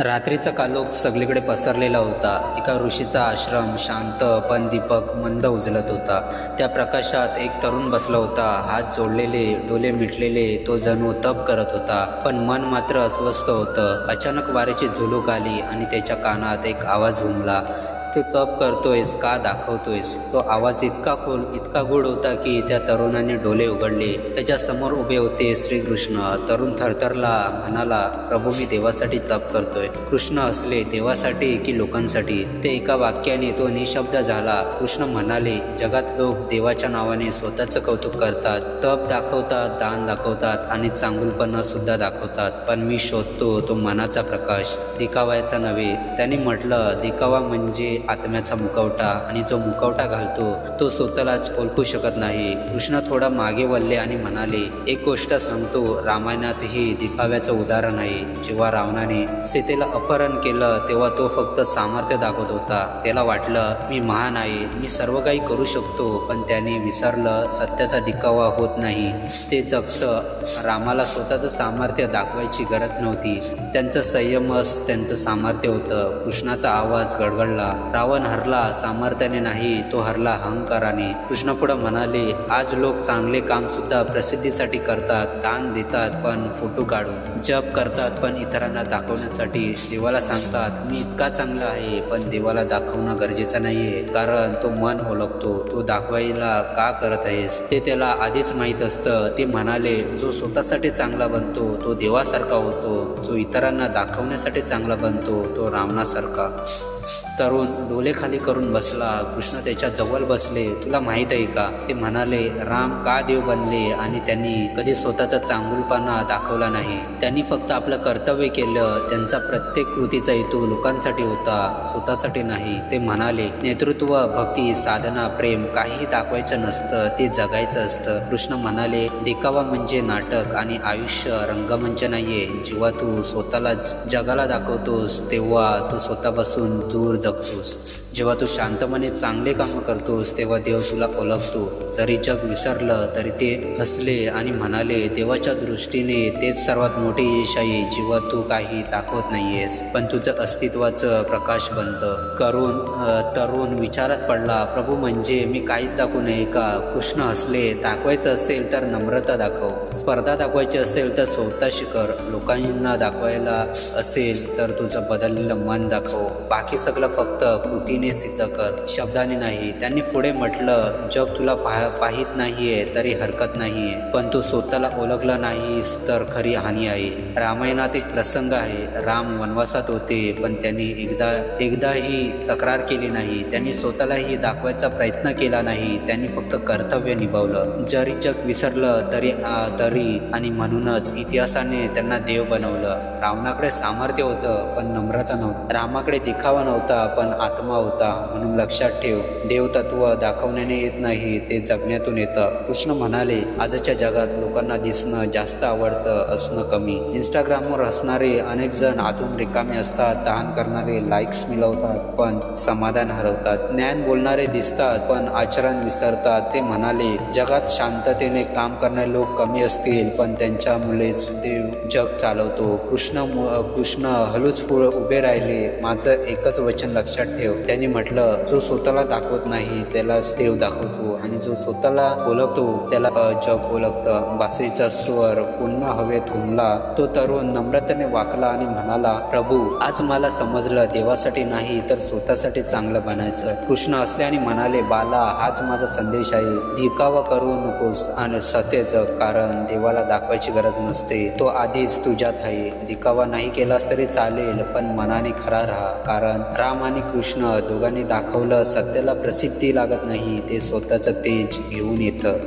रात्रीचा कालोख सगळीकडे पसरलेला होता. एका ऋषीचा आश्रम शांत पण दीपक मंद उजलत होता. त्या प्रकाशात एक तरुण बसला होता. हात जोडलेले डोले मिटलेले तो जणू तप करत होता. पण मन मात्र अस्वस्थ होतं. अचानक वाऱ्याची झुलूक आली आणि त्याच्या कानात एक आवाज घुमला. तू तप करतोयस का दाखवतोयस? तो आवाज इतका खोल इतका गोड होता की त्या तरुणाने डोले उघडले. त्याच्यासमोर उभे होते श्रीकृष्ण. तरुण थरथरला म्हणाला प्रभू मी देवासाठी तप करतोय. कृष्ण असले देवासाठी की लोकांसाठी? ते एका वाक्याने तो निशब्द झाला. कृष्ण म्हणाले जगात लोक देवाच्या नावाने स्वतःचं कौतुक करतात. तप दाखवतात दान दाखवतात आणि चांगुलपणा सुद्धा दाखवतात. पण मी शोधतो तो मनाचा प्रकाश दिखावायचा नव्हे. त्याने म्हटलं दिखावा म्हणजे आत्म्याचा मुखवटा आणि जो मुखवटा घालतो तो स्वतःलाच ओळखू शकत नाही. कृष्ण थोडा मागे वळले आणि म्हणाले एक गोष्ट सांगतो रामायणातही दिखाव्याचं उदाहरण आहे. जेव्हा रावणाने सीतेला अपहरण केलं तेव्हा तो फक्त सामर्थ्य दाखवत होता. त्याला वाटलं मी महान आहे मी सर्व काही करू शकतो पण त्याने विसरलं सत्याचा दिखावा होत नाही. ते जगत रामाला स्वतःचं सामर्थ्य दाखवायची गरज नव्हती. त्यांचं संयमच त्यांचं सामर्थ्य होतं. कृष्णाचा आवाज गडगडला. रावण हरला सामर्थ्याने नाही तो हरला अहंकाराने. कृष्णपुढं म्हणाले आज लोक चांगले काम सुद्धा प्रसिद्धीसाठी करतात दान देतात पण फोटो काढून. जप करतात पण इतरांना दाखवण्यासाठी देवाला सांगतात मी इतका चांगला आहे पण देवाला दाखवणं गरजेचं नाहीये. कारण तो मन ओळखतो तो दाखवायला का करत आहेस? ते त्याला आधीच माहीत असतं. ते म्हणाले जो स्वतःसाठी चांगला बनतो तो देवासारखा होतो. जो इतरांना दाखवण्यासाठी चांगला बनतो तो रावणासारखा. तरुण डोले खाली करून बसला. कृष्ण त्याच्याजवळ बसले. तुला माहीत आहे का? ते म्हणाले राम का देव बनले आणि त्यांनी कधी स्वतःचा चांगुलपणा दाखवला नाही? त्यांनी फक्त आपलं कर्तव्य केलं. त्यांचा प्रत्येक कृतीचा हेतू लोकांसाठी होता स्वतःसाठी नाही. ते म्हणाले नेतृत्व भक्ती साधना प्रेम काहीही दाखवायचं नसतं ते जगायचं असतं. कृष्ण म्हणाले देखावा म्हणजे नाटक आणि आयुष्य रंगमंच नाहीये. जेव्हा तू स्वतःला जगाला दाखवतोस तेव्हा तू स्वतःपासून दूर जगतोस. जेव्हा तू शांतपणे चांगले कामं करतोस तेव्हा देव तुला ओळखतो. जरी जग विसरलं तरी ते हसले आणि म्हणाले देवाच्या दृष्टीने तेच सर्वात मोठे यश आहे जेव्हा तू काही दाखवत नाहीयेस. पण तुझं अस्तित्वाचं प्रकाश बनतं. करून तरुण विचारात पडला प्रभू म्हणजे मी काहीच दाखवू नये का? कृष्ण हसले दाखवायचं असेल तर नम्रता दाखव. स्पर्धा दाखवायची असेल तर स्वतः शिखर. लोकांना दाखवायला असेल तर तुझं बदललेलं मन दाखव. बाकी सगळं फक्त कृतीने सिद्ध कर. शब्दाने नाही. त्यांनी पुढे म्हटलं जग तुला पाह पाहित नाहीये तरी हरकत नाहीये. पण तू स्वतःला ओळखलं नाहीस तर खरी हानी आहे. रामायणात एक प्रसंग आहे. राम वनवासात होते पण त्यांनी एकदा एकदाही तक्रार केली नाही. त्यांनी स्वतःलाही दाखवायचा प्रयत्न केला नाही. त्यांनी फक्त कर्तव्य निभावलं. जरी जग विसरलं तरी तरी आणि म्हणूनच इतिहासाने त्यांना देव बनवलं. रावणाकडे सामर्थ्य होतं पण नम्रता नव्हती. रामाकडे दिखावा नव्हता पण आत्मा होता म्हणून लक्षात ठेव. देवतत्व दाखवण्याने येत नाही ते जगण्यातून येतं. कृष्ण म्हणाले आजच्या जगात लोकांना दिसणं जास्त आवडतं असणं कमी. इंस्टाग्रामवर असणारे अनेक जण आतून रिकामे असतात तहान करणारे लाईक्स मिळवतात पण समाधान हरवतात. ज्ञान बोलणारे दिसतात पण आचरण विसरतात. ते म्हणाले जगात शांततेने काम करणारे लोक कमी असतील पण त्यांच्यामुळेच देव जग चालवतो. कृष्ण कृष्ण हलूच उभे राहिले. माझं एकच वचन लक्षात ठेव. त्यांनी म्हटलं जो स्वतःला दाखवत नाही त्यालाच देव दाखवतो. आणि जो स्वतःला ओळखतो त्याला जग ओळखतं. बासरीचा स्वर पुन्हा हवेत घुमला तो तरुण नम्रतेने वाकला आणि म्हणाला प्रभू आज मला समजलं देवासाठी नाही तर स्वतःसाठी चांगलं बनायचं. कृष्ण असले आणि म्हणाले बाला हाच माझा संदेश आहे. दिखावा करू नकोस आणि सत्य जग कारण देवाला दाखवायची गरज नसते. तो आधीच तुझ्यात आहे. दिखावा नाही केलास तरी चालेल पण मनाने खरा राहा. कारण राम आणि कृष्ण दोघांनी दाखवलं सत्याला प्रसिद्धी लागत नाही ते स्वतःचं तेज घेऊन येतं.